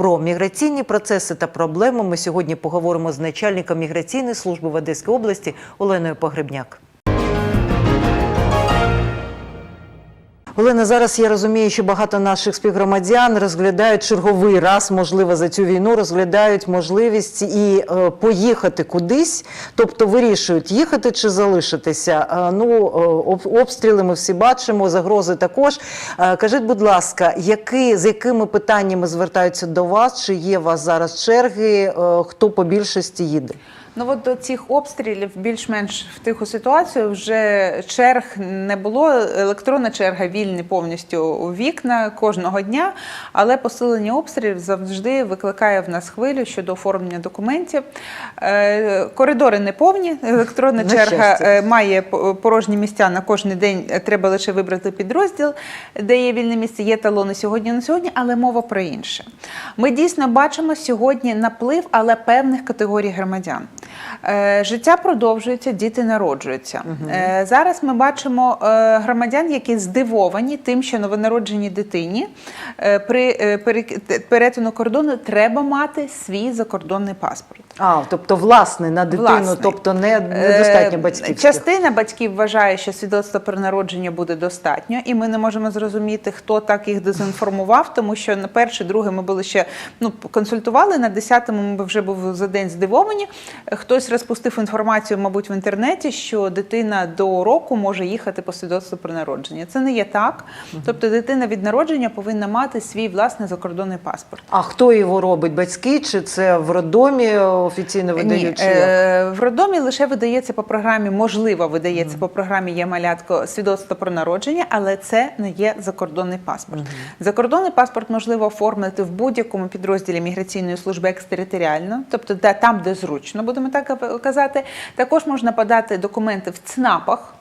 Про міграційні процеси та проблеми ми сьогодні поговоримо з начальником міграційної служби в Одеській області Оленою Погребняк. Олена, зараз я розумію, що багато наших співгромадян розглядають черговий раз, можливо, за цю війну розглядають можливість і е, поїхати кудись, тобто вирішують, їхати чи залишитися. Е, ну, е, об- обстріли ми всі бачимо, загрози також. Кажіть, будь ласка, які, з якими питаннями звертаються до вас? Чи є у вас зараз черги? Хто по більшості їде? Ну от до цих обстрілів більш-менш в тиху ситуацію вже черг не було. Електронна черга вільні повністю у вікна кожного дня, але посилення обстрілів завжди викликає в нас хвилю щодо оформлення документів. Е, Коридори не повні. Електронна На черга щастя. е, має порожні місця на кожен день. Треба лише вибрати підрозділ, де є вільне місце, є талони сьогодні на сьогодні, але мова про інше. Ми дійсно бачимо сьогодні наплив, але певних категорій громадян. Е, Життя продовжується, діти народжуються. Е, Зараз ми бачимо е, громадян, які здивовані тим, що новонародженій дитині при перетину кордону треба мати свій закордонний паспорт. А, тобто, власне, на дитину, Власний. тобто не, недостатньо батьківських. Частина батьків вважає, що свідоцтво про народження буде достатньо, і ми не можемо зрозуміти, хто так їх дезінформував, тому що на перше, друге ми були ще ну консультували. На десятому ми вже був за день здивовані. Хтось розпустив інформацію, мабуть, в інтернеті, що дитина до року може їхати по свідоцтву про народження. Це не є так. Тобто, дитина від народження повинна мати свій власний закордонний паспорт. А хто його робить? Батьки чи це в роддомі офіційно видають? Ні, е, в роддомі лише видається по програмі, можливо, видається по програмі є малятко свідоцтво про народження, але це не є закордонний паспорт. Закордонний паспорт можливо оформити в будь-якому підрозділі міграційної служби екстериторіально, тобто де там, де зручно, будемо так казати. Також можна подати документи в ЦНАПах.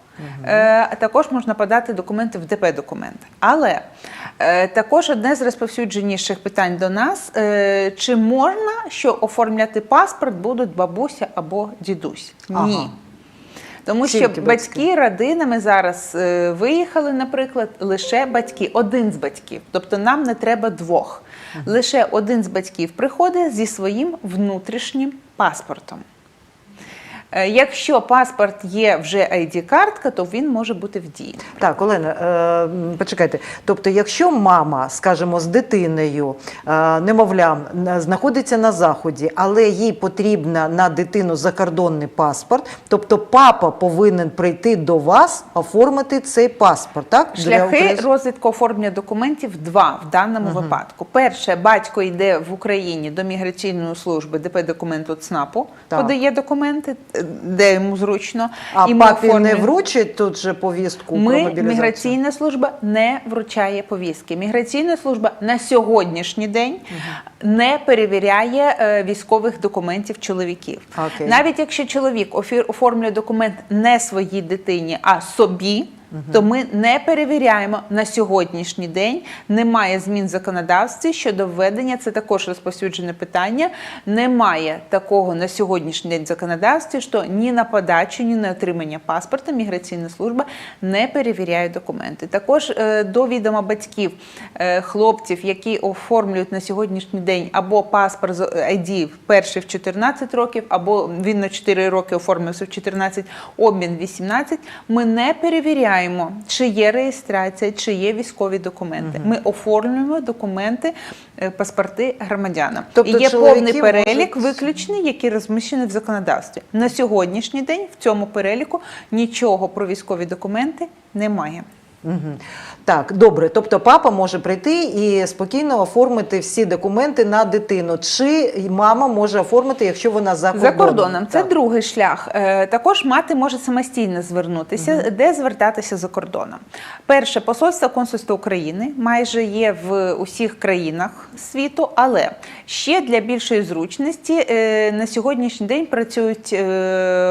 А також можна подати документи в ДП документи. Але е, також одне з розповсюдженіших питань до нас: е, чи можна, що оформляти паспорт будуть бабуся або дідусь? Ні. Ага. Тому що батьки. батьки родинами зараз е, виїхали, наприклад, лише батьки, один з батьків. Тобто нам не треба двох. Лише один з батьків приходить зі своїм внутрішнім паспортом. Е, Якщо паспорт є вже ID-картка, то він може бути в дії. Так, Олена, е, почекайте. Тобто, якщо мама, скажімо, з дитиною, е, немовлям, знаходиться на заході, але їй потрібна на дитину закордонний паспорт, тобто папа повинен прийти до вас, оформити цей паспорт, так? Для Шляхи України? розвитку оформлення документів два в даному випадку. Перше, батько йде в Україні до міграційної служби ДП документу ЦНАПу, Так. подає документи, де йому зручно. А і папі папі не вручить тут же повістку про Ми, мобілізацію? міграційна служба не вручає повістки. Міграційна служба на сьогоднішній день не перевіряє е, військових документів чоловіків. Окей. Навіть якщо чоловік оформлює документ не своїй дитині, а собі. То ми не перевіряємо на сьогоднішній день. Немає змін в законодавстві щодо введення. Це також розповсюджене питання. Немає такого на сьогоднішній день в законодавстві, що ні на подачу, ні на отримання паспорта міграційна служба не перевіряє документи. Також е, до відома батьків е, хлопців, які оформлюють на сьогоднішній день або паспорт з ID перший в 14 років, або він на 4 роки оформився в 14, обмін 18, Ми не перевіряємо, чи є реєстрація, чи є військові документи. Ми оформлюємо документи, е, паспорти громадянам. Тобто І є повний перелік можуть- виключений, який розміщений в законодавстві. На сьогоднішній день в цьому переліку нічого про військові документи немає. Мгм. Так, добре. Тобто папа може прийти і спокійно оформити всі документи на дитину. Чи мама може оформити, якщо вона за кордоном? За кордоном це Так. другий шлях. Е, Також мати може самостійно звернутися, де звертатися за кордоном. Перше посольство консульства України майже є в усіх країнах світу, але ще для більшої зручності е, на сьогоднішній день працюють е,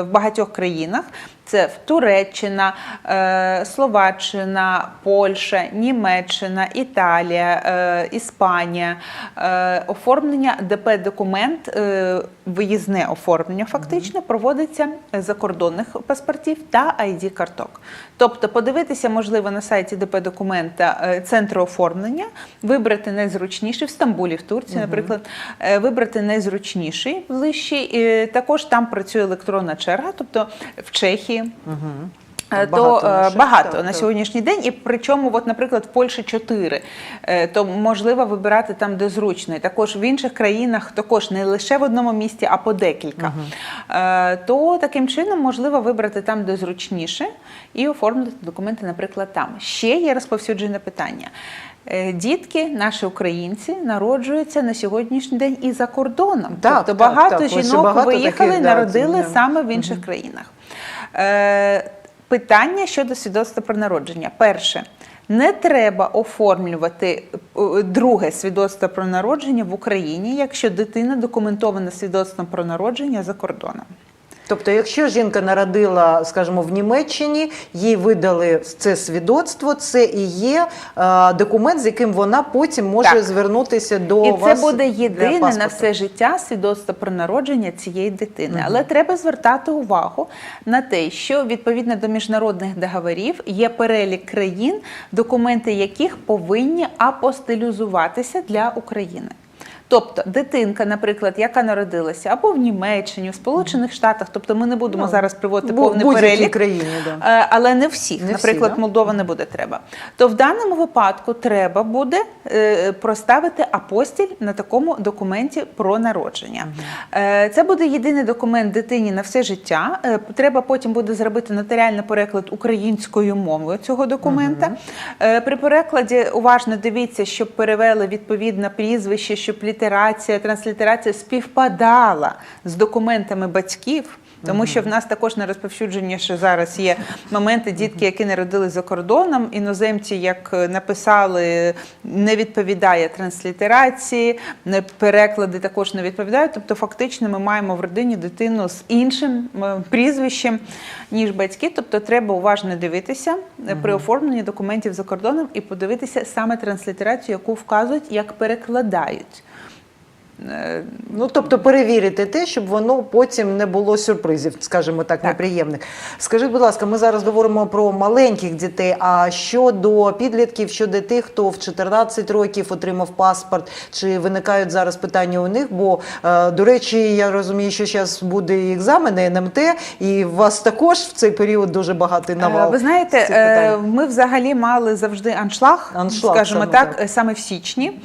в багатьох країнах. Це Туреччина, е, Словаччина, Польща, Німеччина, Італія, е, Іспанія. Е, Оформлення ДП-документ, е, виїзне оформлення фактично проводиться закордонних паспортів та id карток Тобто подивитися можливо на сайті ДП-документа е, центру оформлення, вибрати найзручніший в Стамбулі, в Турції, наприклад, вибрати найзручніший ближчий. Також там працює електронна черга, тобто в Чехії. Е, Багато то е, наших, багато так, на так. сьогоднішній день, і причому, от, наприклад, в Польщі 4, е, то можливо вибирати там, де зручно. І також в інших країнах, також не лише в одному місті, а по декілька. Е, То таким чином можливо вибрати там, де зручніше, і оформити документи, наприклад, там. Ще є розповсюджене питання. Е, Дітки, наші українці, народжуються на сьогоднішній день і за кордоном. Так, тобто так, багато так. Жінок багато виїхали, таких, народили це, саме в інших країнах. Е, питання щодо свідоцтва про народження. Перше. Не треба оформлювати е, друге свідоцтво про народження в Україні, якщо дитина документована свідоцтвом про народження за кордоном. Тобто, якщо жінка народила, скажімо, в Німеччині, їй видали це свідоцтво, це і є е, документ, з яким вона потім може Так. звернутися до І вас це буде єдине на все життя свідоцтво про народження цієї дитини. Але треба звертати увагу на те, що відповідно до міжнародних договорів є перелік країн, документи яких повинні апостилізуватися для України. Тобто дитинка, наприклад, яка народилася або в Німеччині, в Сполучених Штатах, тобто ми не будемо Ну, зараз приводити повний перелік, країні, да. Е, але не всіх. Не всі, Наприклад, да? Молдова не буде треба. То в даному випадку треба буде е, проставити апостіль на такому документі про народження. Е, Це буде єдиний документ дитині на все життя. Треба потім буде зробити нотаріальний переклад українською мовою цього документа. При перекладі уважно дивіться, щоб перевели відповідне прізвище, щоб літерація, транслітерація співпадала з документами батьків. Тому що в нас також на розповсюдженні ще зараз є моменти дітки, які народились за кордоном. Іноземці, як е, написали, не відповідає транслітерації, переклади також не відповідають. Тобто, фактично, ми маємо в родині дитину з іншим е, прізвищем, ніж батьки. Тобто, треба уважно дивитися е, при оформленні документів за кордоном і подивитися саме транслітерацію, яку вказують, як перекладають. Е, Ну, тобто перевірити те, щоб воно потім не було сюрпризів, скажімо так, неприємних. Скажіть, будь ласка, ми зараз говоримо про маленьких дітей. А щодо підлітків, щодо тих, хто в 14 років отримав паспорт, чи виникають зараз питання у них? Бо, е, до речі, я розумію, що зараз буде і екзамени НМТ, і у вас також в цей період дуже навал. Е, Ви знаєте, ми взагалі мали завжди аншлаг, Аншлаг, скажімо саме так, так. саме в січні.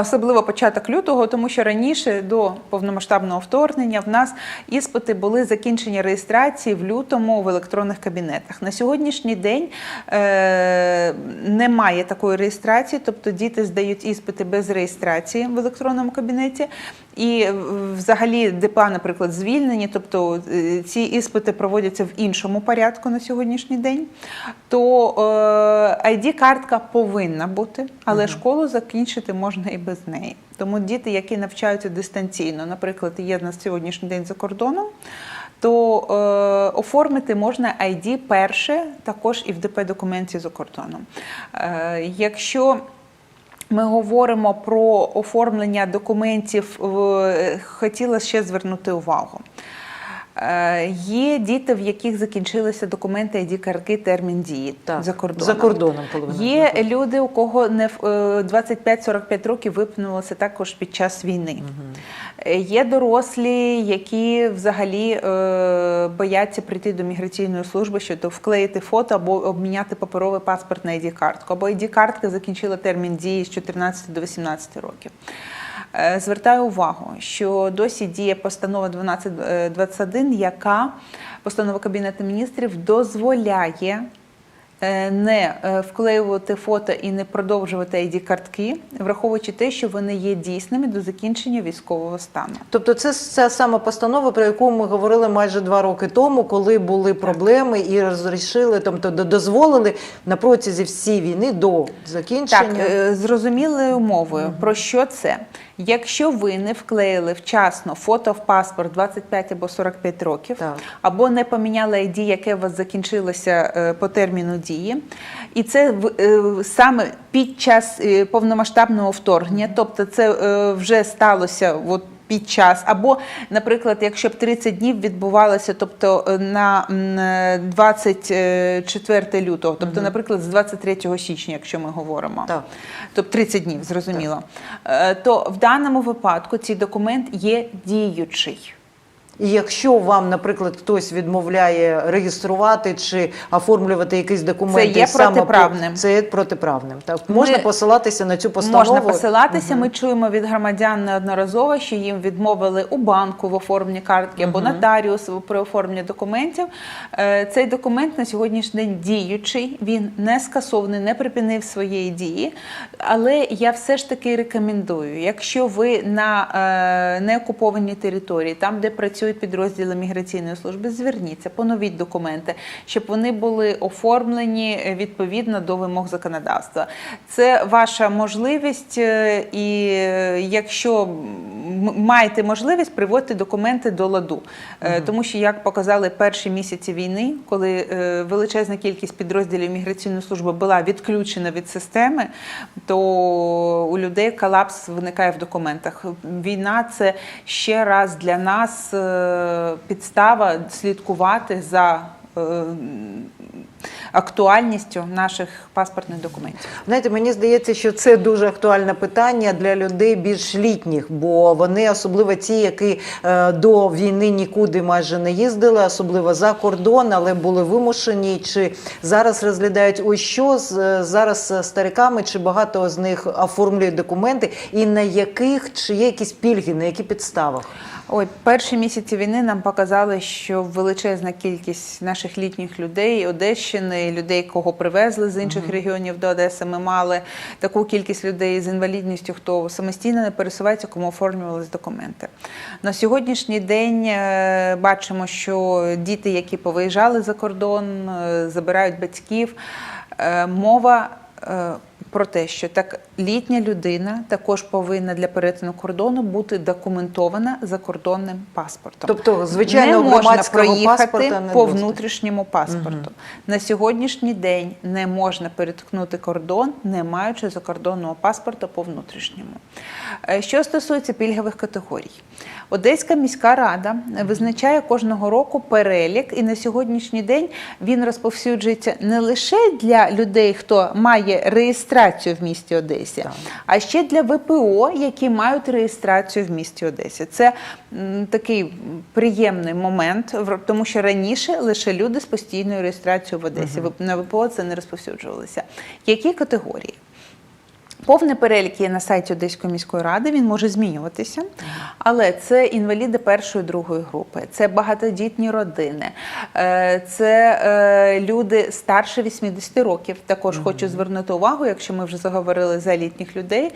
Особливо початок лютого, тому що раніше до повномасштабного вторгнення в нас іспити були закінчені реєстрації в лютому в електронних кабінетах. На сьогоднішній день е, немає такої реєстрації, тобто діти здають іспити без реєстрації в електронному кабінеті. І е, взагалі ДПА, наприклад, звільнені, тобто е, ці іспити проводяться в іншому порядку на сьогоднішній день. То е, ID-картка повинна бути, але школу закінчити можна і без неї. Тому діти, які навчаються дистанційно, наприклад, є на сьогоднішній день за кордоном. То е, оформити можна ID перше також і в ДП документі за кордоном. Е, якщо ми говоримо про оформлення документів. Хотіла ще звернути увагу. Е, Є діти, в яких закінчилися документи id картки термін дії Так, за кордоном. за кордоном, коли вони Є знаходяться. люди, у кого не в- е, 25-45 років виповнилося також під час війни. Е, Є дорослі, які взагалі е, бояться прийти до міграційної служби, щоб вклеїти фото або обміняти паперовий паспорт на ID-картку. Або ID-картка закінчила термін дії з 14 до 18 років. Е, Звертаю увагу, що досі діє постанова 1221, яка постанова Кабінету міністрів дозволяє е, не е, вклеювати фото і не продовжувати id картки, враховуючи те, що вони є дійсними до закінчення військового стану. Тобто це ця сама постанова, про яку ми говорили майже два роки тому, коли були проблеми і розрішили, тобто до- дозволили на протязі всієї війни до закінчення. Так, е, зрозумілою мовою. Про що це? Якщо ви не вклеїли вчасно фото в паспорт 25 або 45 років, Так. або не поміняли ID, яке у вас закінчилося е, по терміну дії, і це е, саме під час е, повномасштабного вторгнення, тобто це вже сталося от під час, або, наприклад, якщо б 30 днів відбувалося, тобто е, на м, е, 24 лютого, тобто, наприклад, з 23 січня, якщо ми говоримо, Так. тобто 30 днів, зрозуміло, так. то в даному випадку цей документ є діючий. І якщо вам, наприклад, хтось відмовляє реєструвати чи оформлювати якісь документи, Це є саме протиправним. це є протиправним. Так можна Ми- посилатися на цю постанову. Можна посилатися. Ми чуємо від громадян неодноразово, що їм відмовили у банку в оформленні картки або нотаріус при оформленні документів. Е, Цей документ на сьогоднішній день діючий, він не скасований, не припинив своєї дії. Але я все ж таки рекомендую, якщо ви на е, неокупованій території, там де працюють підрозділи міграційної служби, зверніться, поновіть документи, щоб вони були оформлені е, відповідно до вимог законодавства. Це ваша можливість, е, і е, якщо маєте можливість, приводьте документи до ладу. Е, Тому що, як показали перші місяці війни, коли величезна кількість підрозділів міграційної служби була відключена від системи, то у людей колапс виникає в документах. Війна це ще раз для нас підстава слідкувати за. Актуальністю наших паспортних документів. Знаєте, мені здається, що це дуже актуальне питання для людей більш літніх, бо вони, особливо ті, які е, до війни нікуди майже не їздили, особливо за кордон, але були вимушені, чи зараз розглядають ось що з е, зараз з стариками, чи багато з них оформлюють документи, і на яких чи є якісь пільги, на які підставах. Ой, перші місяці війни нам показали, що величезна кількість наших літніх людей, Одещини, людей, кого привезли з інших регіонів до Одеси. Ми мали таку кількість людей з інвалідністю, хто самостійно не пересувається, кому оформлювалися документи. На сьогоднішній день е, бачимо, що діти, які повиїжджали за кордон, е, забирають батьків. Е, Мова про те, що так літня людина також повинна для перетину кордону бути документована закордонним паспортом. Тобто, звичайно, не можна проїхати не по внутрішньому паспорту. На сьогоднішній день не можна переткнути кордон, не маючи закордонного паспорта по внутрішньому. Е, Що стосується пільгових категорій, Одеська міська рада визначає кожного року перелік, і на сьогоднішній день він розповсюджується не лише для людей, хто має реєстрацію в місті Одесі, а ще для ВПО, які мають реєстрацію в місті Одесі. Це м, такий приємний момент, тому що раніше лише люди з постійною реєстрацією в Одесі. Угу. На ВПО це не розповсюджувалося. Які категорії? Повний перелік є на сайті Одеської міської ради, він може змінюватися, але це інваліди першої другої групи, це багатодітні родини, е, це е, люди старше 80 років. Також хочу звернути увагу, якщо ми вже заговорили за літніх людей,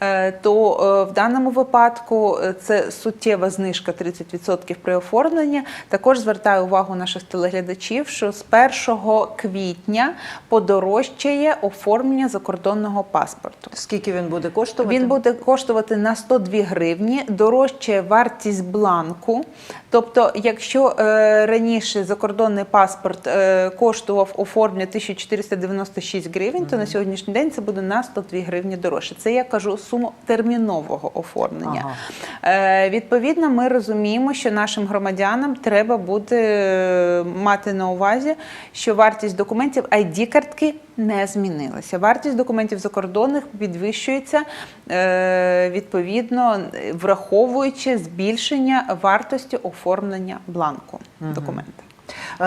е, то в даному випадку це суттєва знижка 30% при оформленні. Також звертаю увагу наших телеглядачів, що з 1 квітня подорожчає оформлення закордонного паспорту. Скільки він буде коштувати? Він буде коштувати на 102 гривні, дорожчає вартість бланку. Тобто, якщо е, раніше закордонний паспорт е, коштував оформлення 1496 гривень, то на сьогоднішній день це буде на 102 гривні дорожче. Це я кажу суму термінового оформлення. Е, відповідно, ми розуміємо, що нашим громадянам треба буде е, мати на увазі, що вартість документів ID-картки не змінилася. Вартість документів закордонних підвищується е, відповідно, враховуючи збільшення вартості оформлення бланку документа.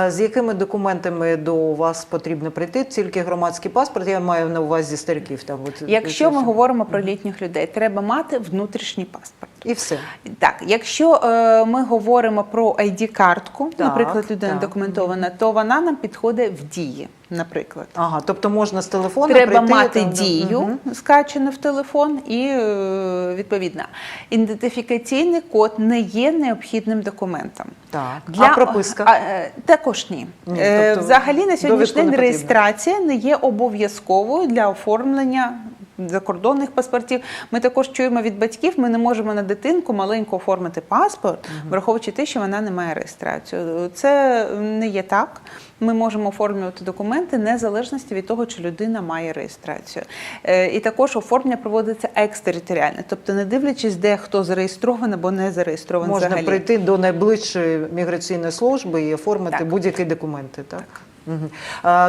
З якими документами до вас потрібно прийти? Тільки громадський паспорт, я маю на увазі стариків. Там, от, Якщо ми говоримо про літніх людей, треба мати внутрішній паспорт. І все. Так, якщо е, ми говоримо про ID-картку, Так, наприклад, людина так. документована, то вона нам підходить в дії, наприклад. Ага, тобто можна з телефону Треба прийти, мати там, дію угу. скачену в телефон, і е, відповідно ідентифікаційний код не є необхідним документом. Так. А прописка? А, е, також ні. Ні, Е, тобто Взагалі на сьогоднішній день реєстрація не є обов'язковою для оформлення закордонних паспортів. Ми також чуємо від батьків, ми не можемо на дитинку маленьку оформити паспорт, враховуючи те, що вона не має реєстрацію. Це не є так. Ми можемо оформлювати документи незалежності від того, чи людина має реєстрацію. Е, І також оформлення проводиться екстериторіальне, тобто не дивлячись, де хто зареєстрований або не зареєстрований Можна взагалі. прийти до найближчої міграційної служби і оформити Так. будь-які документи. Так? Мгм.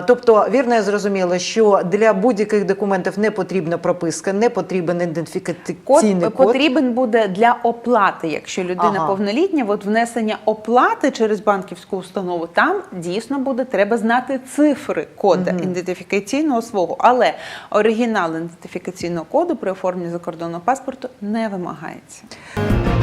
Тобто, вірно я зрозуміла, що для будь-яких документів не потрібна прописка, не потрібен ідентифікаційний код. потрібен буде для оплати, якщо людина Ага. повнолітня, от внесення оплати через банківську установу, там дійсно буде треба знати цифри кода ідентифікаційного свого, але оригінал ідентифікаційного коду при оформленні закордонного паспорту не вимагається.